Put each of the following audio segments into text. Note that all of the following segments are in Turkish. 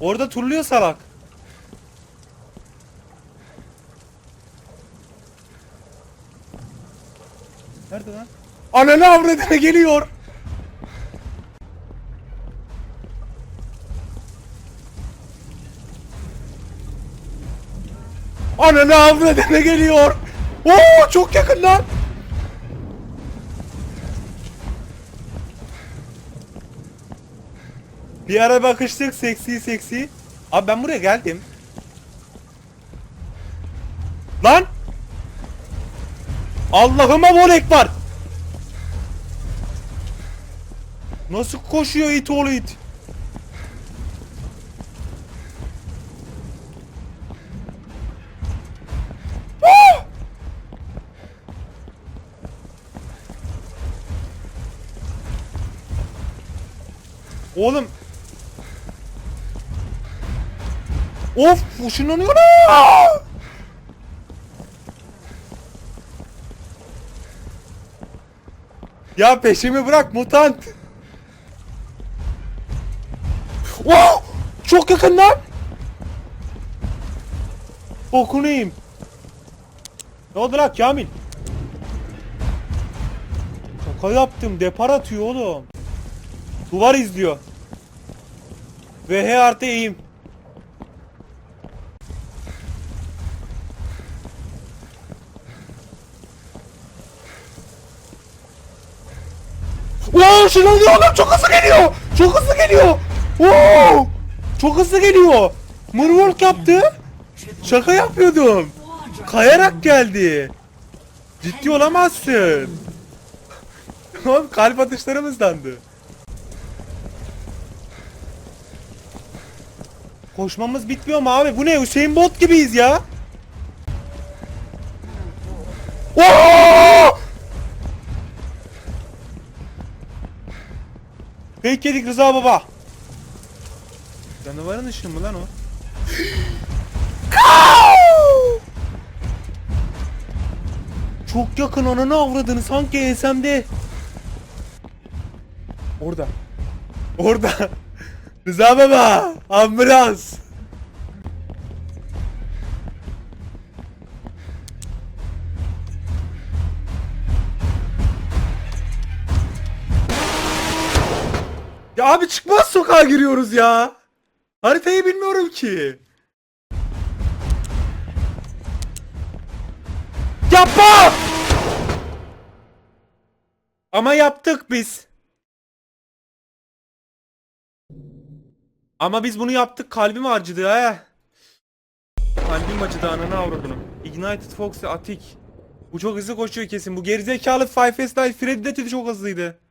Orada turluyor salak. Nerede lan? Ananı avradına geliyor. Ananı avradına geliyor. Oo çok yakın lan. Bir ara bakıştık seksi seksi. Abi ben buraya geldim. Lan! Allah'ıma volek var. Nasıl koşuyor it oğlu it? Ah! Oğlum Of ışınlanıyor. Ya peşimi bırak mutant. Wow! Çok yakın lan. Bokunu yiyeyim. Ne oldu lan Kamil? Şaka yaptım. Depar atıyor oğlum. Duvar izliyor. Ve H artı eğim. Wow ışınlanıyor oğlum çok hızlı geliyor. Çok hızlı geliyor. Wow. Çok hızlı geliyor. Moonwalk yaptı. Şaka yapıyordum. Kayarak geldi. Ciddi olamazsın. Oğlum kalp atışlarım hızlandı. Koşmamız bitmiyor mu abi? Bu ne? Hüseyin Bolt gibiyiz ya. Fake yedik Rıza baba. Canavarın ışığı mı lan o? Çok yakın ananı avradını sanki ensemde. Orada. Orada. Rıza baba. Ambulans. Ya abi çıkmaz sokağa giriyoruz ya. Haritayı bilmiyorum ki. Yapma! Ama yaptık biz. Ama biz bunu yaptık kalbim acıdı he. Kalbim acıdı ananı avradını. Ignited Fox Atik. Bu çok hızlı koşuyor kesin. Bu gerizekalı Five Fast Night Freddy de çok hızlıydı.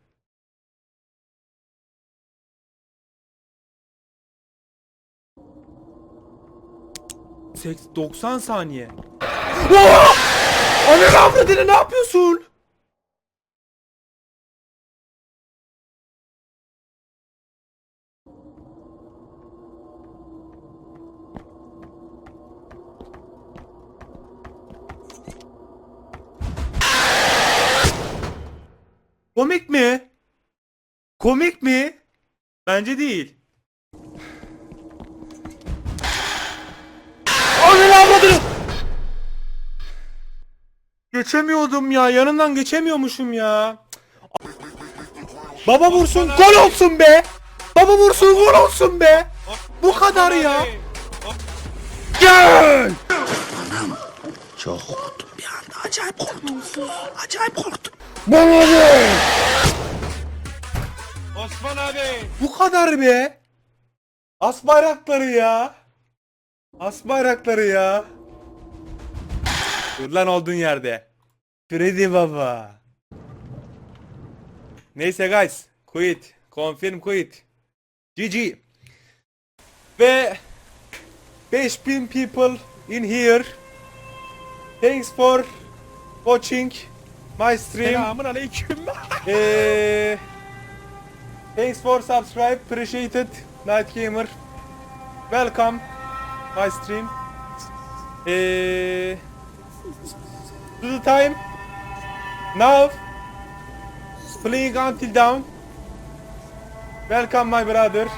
Seks 90 saniye. Oha! Ananı avradını ne yapıyorsun? Komik mi? Komik mi? Bence değil. Geçemiyordum ya. Yanından geçemiyormuşum ya. Baba vursun gol olsun be. Baba vursun gol olsun be. Bu kadar ya. Gel. Çok korktum bir anda. Acayip korktum. Acayip korktum. Bana. Osman abi. Bu kadar be. As bayrakları ya. As bayrakları ya. Dur lan olduğun yerde. Freddy baba. Neyse guys. Quit. Confirm quit. GG. Ve 5000 people in here. Thanks for watching my stream. Selamun aleyküm. Eh, thanks for subscribe, appreciated, Night Gamer. Welcome, my stream. Eh, to the time now, playing until down. Welcome, my brother.